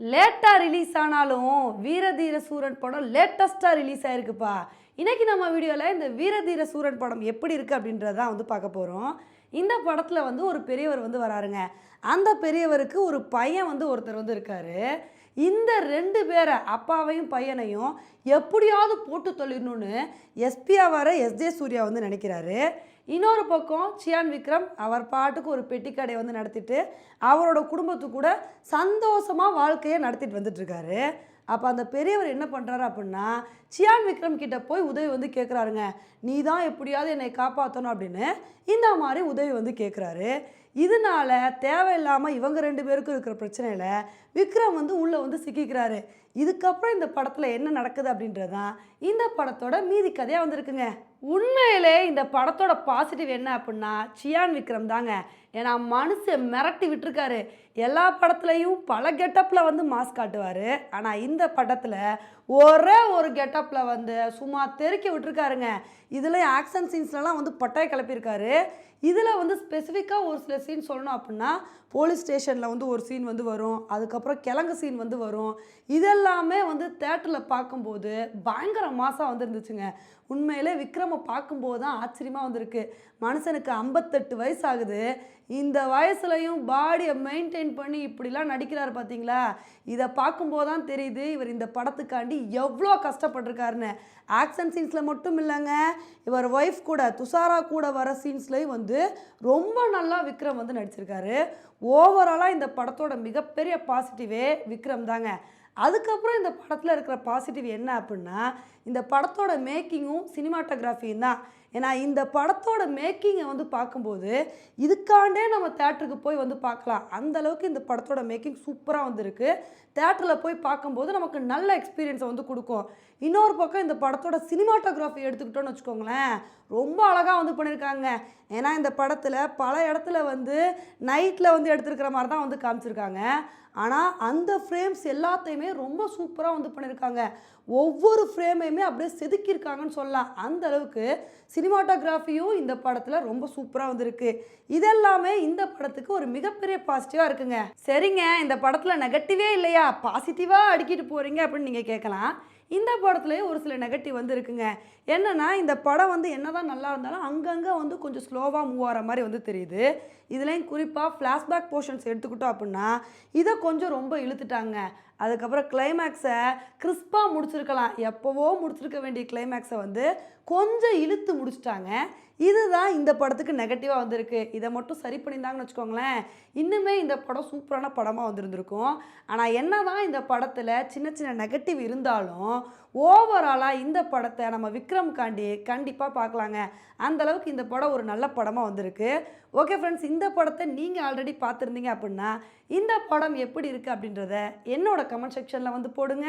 லேட்டாக ரிலீஸ் ஆனாலும் வீரதீர சூரன் படம் லேட்டஸ்ட்டாக ரிலீஸ் ஆயிருக்குப்பா. இன்றைக்கி நம்ம வீடியோவில் இந்த வீரதீர சூரன் படம் எப்படி இருக்குது அப்படின்றத தான் வந்து பார்க்க போகிறோம் இந்த படத்தில் வந்து ஒரு பெரியவர் வந்து வராருங்க. அந்த பெரியவருக்கு ஒரு பையன் வந்து ஒருத்தர் வந்து இருக்காரு. இந்த ரெண்டு பேரை அப்பாவையும் பையனையும் எப்படியாவது போட்டு தொழிடணும்னு எஸ்பியா வர எஸ்ஜே சூர்யா வந்து நினைக்கிறாரு. இன்னொரு பக்கம் சியான் விக்ரம் அவர் பாட்டுக்கு ஒரு பெட்டி கடையை வந்து நடத்திட்டு அவரோட குடும்பத்து கூட சந்தோஷமாக வாழ்க்கையை நடத்திட்டு வந்துட்டுருக்காரு. அப்போ அந்த பெரியவர் என்ன பண்ணுறாரு அப்படின்னா சியான் விக்ரம் கிட்ட போய் உதவி வந்து கேட்குறாருங்க நீ தான் எப்படியாவது என்னை காப்பாற்றணும் அப்படின்னு இந்த மாதிரி உதவி வந்து கேட்குறாரு இதனால தேவையில்லாமல் இவங்க ரெண்டு பேருக்கும் இருக்கிற பிரச்சனையில் விக்ரம் வந்து உள்ளே வந்து சிக்கிக்கிறாரு. இதுக்கப்புறம் இந்த படத்தில் என்ன நடக்குது அப்படின்றது தான் இந்த படத்தோட மீதி கதையாக வந்திருக்குங்க. உண்மையிலே இந்த படத்தோட பாசிட்டிவ் என்ன அப்படின்னா சியான் விக்ரம் தாங்க. ஏன்னா மனுஷன் மிரட்டி விட்டுருக்காரு. எல்லா படத்துலையும் பல கெட்டப்பில் வந்து மாஸ் காட்டுவார். ஆனால் இந்த படத்தில் ஒரே ஒரு கெட்டப்பில் வந்து சும்மா தெருக்கி விட்டுருக்காருங்க. இதில் ஆக்ஷன் சீன்ஸ்லலாம் வந்து பட்டாய கிளப்பியிருக்காரு. இதில் வந்து ஸ்பெசிஃபிக்காக ஒரு சில சீன் சொல்லணும் அப்படின்னா போலீஸ் ஸ்டேஷனில் வந்து ஒரு சீன் வந்து வரும். அதுக்கப்புறம் கிழங்கு சீன் வந்து வரும். இதெல்லாமே வந்து தேட்டரில் பார்க்கும்போது பயங்கர மாசாக வந்து இருந்துச்சுங்க உண்மையிலே விக்ரமை பார்க்கும்போது தான் ஆச்சரியமாக வந்திருக்கு. மனுஷனுக்கு ஐம்பத்தெட்டு வயசு ஆகுது இந்த வயசுலையும் பாடியை மெயின்டைன் பண்ணி இப்படிலாம் நடிக்கிறாரு பார்த்தீங்களா இதை பார்க்கும்போது தான் தெரியுது இவர் இந்த படத்துக்காண்டி எவ்வளோ கஷ்டப்பட்டிருக்காருன்னு. ஆக்ஷன் சீன்ஸில் மட்டும் இல்லைங்க. இவர் ஒய்ஃப் கூட துஷாரா கூட வர சீன்ஸ்லேயும் வந்து ரொம்ப நல்லா விக்ரம் வந்து நடிச்சிருக்காரு. ஓவராலாக இந்த படத்தோட மிகப்பெரிய பாசிட்டிவே விக்ரம் தாங்க. அதுக்கப்புறம் இந்த படத்தில் இருக்கிற பாசிட்டிவ் என்ன அப்படின்னா இந்த படத்தோட மேக்கிங்கும் சினிமாட்டோகிராஃபியும் தான். ஏன்னா இந்த படத்தோட மேக்கிங்கை வந்து பார்க்கும்போது இதுக்காண்டே நம்ம தேட்டருக்கு போய் வந்து பார்க்கலாம். அந்த அளவுக்கு இந்த படத்தோட மேக்கிங் சூப்பராக வந்திருக்கு. தேட்டரில் போய் பார்க்கும்போது நமக்கு நல்ல எக்ஸ்பீரியன்ஸை வந்து கொடுக்கும். இன்னொரு பக்கம் இந்த படத்தோட சினிமாட்டோகிராஃபி எடுத்துக்கிட்டோன்னு வச்சுக்கோங்களேன் ரொம்ப அழகாக வந்து பண்ணியிருக்காங்க. ஏன்னா இந்த படத்தில் பல இடத்துல வந்து நைட்டில் வந்து எடுத்துருக்கிற மாதிரி தான் வந்து காமிச்சிருக்காங்க. ஆனால் அந்த ஃப்ரேம்ஸ் எல்லாத்தையுமே ரொம்ப சூப்பராக வந்து பண்ணியிருக்காங்க. ஒவ்வொரு ஃப்ரேமையுமே அப்படியே செதுக்கியிருக்காங்கன்னு சொல்லலாம். அந்த அளவுக்கு சினிமாட்டோகிராஃபியும் இந்த படத்தில் ரொம்ப சூப்பராக வந்திருக்கு. இதெல்லாமே இந்த படத்துக்கு ஒரு மிகப்பெரிய பாசிட்டிவாக இருக்குங்க. சரிங்க இந்த படத்தில் நெகட்டிவே இல்லையா? பாசிட்டிவாக அடிக்கிட்டு போகிறீங்க அப்படின்னு நீங்கள் கேட்கலாம். இந்த படத்துலேயே ஒரு சில நெகட்டிவ் வந்து இருக்குங்க என்னென்னா இந்த படம் வந்து என்னதான் நல்லா இருந்தாலும் அங்கங்கே வந்து கொஞ்சம் ஸ்லோவாக மூவ் ஆகிற மாதிரி வந்து தெரியுது. இதுலேயும் குறிப்பாக ஃப்ளாஷ்பேக் போர்ஷன்ஸ் எடுத்துக்கிட்டோம் அப்படின்னா இதை கொஞ்சம் ரொம்ப இழுத்துட்டாங்க. அதுக்கப்புறம் கிளைமேக்ஸை கிறிஸ்பாக முடிச்சிருக்கலாம். எப்போவோ முடிச்சிருக்க வேண்டிய கிளைமேக்ஸை வந்து கொஞ்சம் இழுத்து முடிச்சிட்டாங்க. இதுதான் இந்த படத்துக்கு நெகட்டிவாக வந்திருக்கு. இதை மட்டும் சரி பண்ணியிருந்தாங்கன்னு வச்சுக்கோங்களேன். இன்னுமே இந்த படம் சூப்பரான படமாக வந்திருந்திருக்கும். ஆனால் என்ன தான் இந்த படத்தில் சின்ன சின்ன நெகட்டிவ் இருந்தாலும் ஓவராலாக இந்த படத்தை நம்ம விக்ரம் காண்டி கண்டிப்பாக பார்க்கலாங்க. அந்தளவுக்கு இந்த படம் ஒரு நல்ல படமாக வந்திருக்கு. ஓகே ஃப்ரெண்ட்ஸ் இந்த படத்தை நீங்கள் ஆல்ரெடி பார்த்துருந்தீங்க அப்படின்னா இந்த படம் எப்படி இருக்குது அப்படின்றத என்னோட கமெண்ட் செக்ஷனில் வந்து போடுங்க.